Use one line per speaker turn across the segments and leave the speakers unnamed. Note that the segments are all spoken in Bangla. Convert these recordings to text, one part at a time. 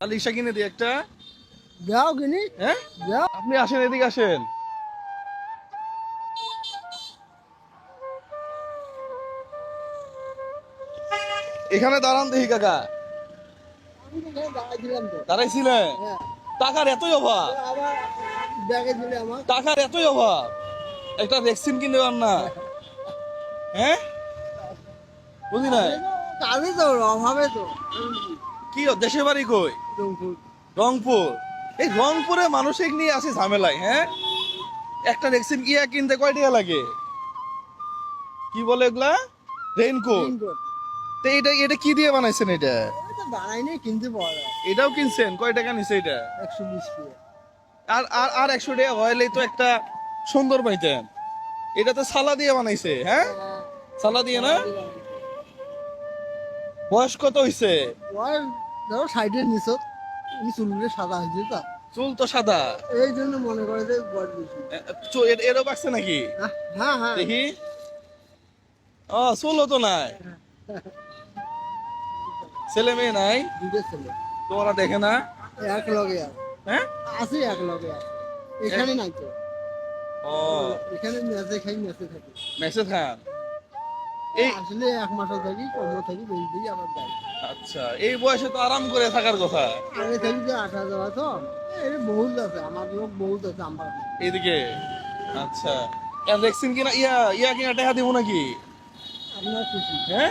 আর রিক্সা কিনে দিই একটা।
যাও কিনি
হ্যাঁ?
যাও।
আপনি আসেন এদিকে আসেন। এখানে দাঁড়ান দেখি কাকা। দাঁড়াইছিলেন?
হ্যাঁ।
টাকার এতই অভাব। টাকার এতই অভাব। একটা ভ্যাকসিন কিনতে পার না। হ্যাঁ? বুঝি না
অভাবে তো।
কি দেশের বাড়ি কই?
রংপুর।
এই রংপুরে মানসিক নিয়ে আছে ঝামেলায় হ্যাঁ? একটা ভ্যাকসিন কি কিনতে কয় টাকা লাগে? কি বলে এগুলা? রেইনকোট। তো এটা এটা কি দিয়ে বানাইছেন এটা?
এটা বানাইনি কিনতে পাওয়া যায়।
এটাও কিনছেন? কয় টাকা নিছে এটা?
একশো বিশ
আর আর আর একশো টাকা হইলেই তো একটা সুন্দর পাইতেন। এটা তো সালা দিয়ে বানাইছে হ্যাঁ? সালা দিয়ে না? বয়স কত হইছে?
ওর ধরো সাইডের নিচত এই চুলগুলো সাদা হয়েছে তো।
চুল তো সাদা।
এই জন্য মনে করে যে বয়স বেশি।
এরও পাকছে নাকি?
হ্যাঁ, হ্যাঁ।
দেখি। ও চুলও তো নাই। ছেলে মেয়ে নাই?
দুটো ছেলে।
তোমরা দেখে না?
এক লগে
হ্যাঁ?
আছে এক লগে এখানে নাই তো।
ও।
এখানে মেসে খাই মেসে থাকি।
মেসেজ খান? এই
আসলে এক মাসও থাকি কম থাকি বেশি দিই আবার যাই।
আচ্ছা এই বয়সে তো আরাম করে থাকার কথা।
আগে থাকি যে আঠা যাওয়া তো এই বহুত আছে আমার লোক বহুত আছে আমার
এইদিকে আচ্ছা। ভ্যাকসিন কিনা? ইয়া ইয়া কিনা টাকা দিব নাকি?
আপনার খুশি
হ্যাঁ?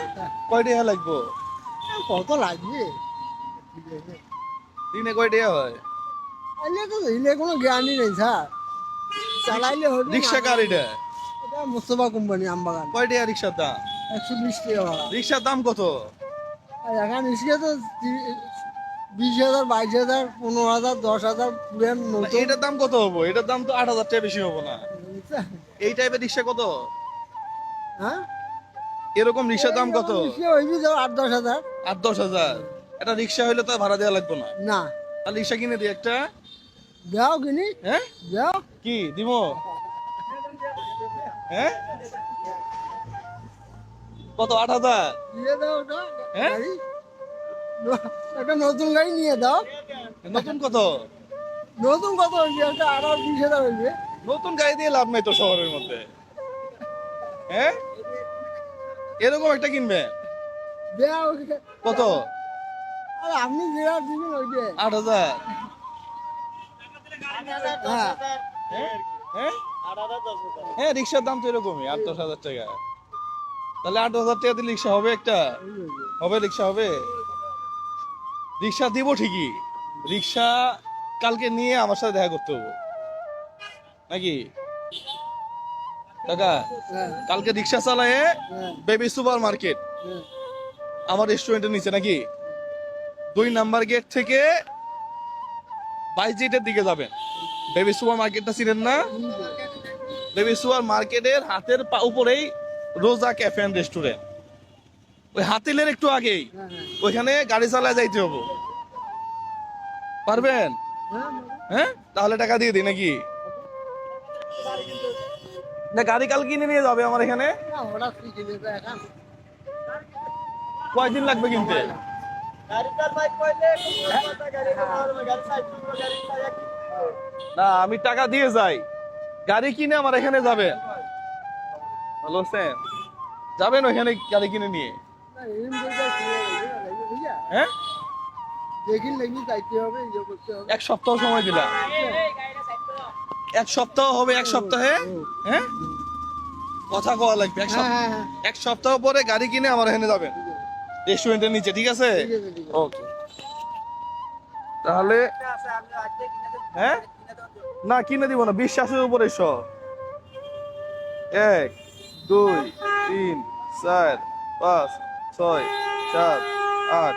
কয় টাকা লাগবো?
কত লাগবে?
দিনে কয় টাকা হয়?
এলে তো এলে কোনো জ্ঞানই নেই স্যার। চালাইলে হবে
রিক্সা কার এটা?
এটা মোস্তফা কোম্পানি আমবাগান।
কয় টাকা রিক্সার দাম?
একশো বিশ টাকা।
রিক্সার দাম কত?
এখন ইসকে তো বিশ হাজার বাইশ হাজার পনেরো হাজার দশ হাজার পুরেন নতুন।
এটার দাম কত হব? এটার দাম তো আট হাজার টাকা বেশি হব না। এই টাইপের রিক্সা কত?
হ্যাঁ?
এরকম রিক্সার দাম কত?
আট দশ হাজার।
আট দশ হাজার। একটা রিক্সা হইলে তো ভাড়া দেওয়া লাগবে না।
না।
আর রিক্সা কিনে দিই একটা।
যাও কিনি।
হ্যাঁ?
যাও
কি? দিব হ্যাঁ? কত আট হাজার?
দিয়ে দাও ওটা
হ্যাঁ?
একটা নতুন গাড়ি নিয়ে দাও।
নতুন কত?
নতুন কত হইবে বিশ হাজার হইবে
নতুন গাড়ি দিয়ে লাভ নাই তো শহরের মধ্যে। হ্যাঁ? এরকম একটা কিনবে? কত?
আর আপনি যেটা দিবেন ওইটা
আট হাজার।
হ্যাঁ।
হ্যাঁ? হ্যাঁ হ্যাঁ রিক্সার দাম তো এরকমই আট দশ হাজার টাকা। তাহলে আট হাজার টাকা দিয়ে রিক্সা হবে একটা? হবে রিক্সা হবে? রিক্সা দিব ঠিকই, রিক্সা কালকে নিয়ে আমার সাথে দেখা করতে হবে। নাকি? কাকা, কালকে রিক্সা চালায় বেবি সুপার মার্কেট। আমার রেস্টুরেন্টের নিচে নাকি? দুই নাম্বার গেট থেকে বাইশ গেটের দিকে যাবেন। বেবি সুপার মার্কেটটা চিনেন না? বেবি সুপার মার্কেটের হাতের উপরেই রোজা ক্যাফে অ্যান্ড রেস্টুরেন্ট ওই হাতিলের একটু আগেই।
হ্যাঁ
ওইখানে গাড়ি চালায় যাইতে হব। পারবেন?
হ্যাঁ
হ্যাঁ? তাহলে টাকা দিয়ে দিই নাকি? না গাড়ি কাল কিনে নিয়ে যাবে আমার এখানে? কয়দিন লাগবে কিনতে? না আমি টাকা দিয়ে যাই। গাড়ি কিনে আমার এখানে যাবেন। ভালো আছেন যাবেন ওখানে গাড়ি কিনে নিয়ে? হ্যাঁ?
ইয়ে
এক সপ্তাহ সময় দিলাম এক সপ্তাহ হবে এক সপ্তাহে? হ্যাঁ? কথা কওয়া লাগবে এক
হ্যাঁ
সপ্তাহ
হ্যাঁ হ্যাঁ
এক সপ্তাহ পরে গাড়ি কিনে আমার এখানে যাবেন। রেস্টুরেন্টের নিচে ঠিক আছে?
ঠিক আছে।
ওকে। তাহলে হ্যাঁ? না কিনে দিব না বিশ্বাসের উপরে সব এক দুই তিন চার পাঁচ ছয় সাত আট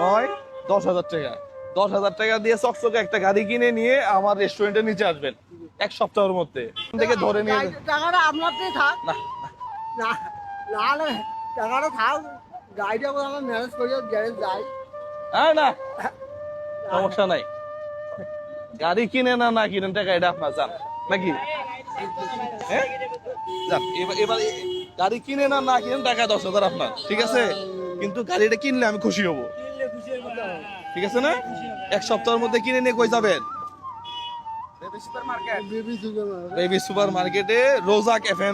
নয় দশ হাজার টাকা। দশ হাজার টাকা দিয়ে চকচকে একটা গাড়ি কিনে নিয়ে আমার রেস্টুরেন্টের নিচে আসবেন এক সপ্তাহের মধ্যে। থেকে ধরে নিয়ে
টাকাটা আপনারটাই থাক।
না
না টাকাটা থাক। গাড়িটা করে আমরা ম্যানেজ করি গ্যারেজ যাই
হ্যাঁ না সমস্যা নাই। গাড়ি কিনে না না কিনেন টাকা এটা আপনার যান নাকি? হ্যাঁ? যান এবার গাড়ি কিনে না না কিনেন টাকা দশ হাজার আপনার ঠিক আছে? কিন্তু গাড়িটা কিনলে আমি খুশি হব। ঠিক আছে না? এক সপ্তাহের মধ্যে কিনে নিয়ে কই যাবেন? বেবি সুপার মার্কেটে রোজা ক্যাফে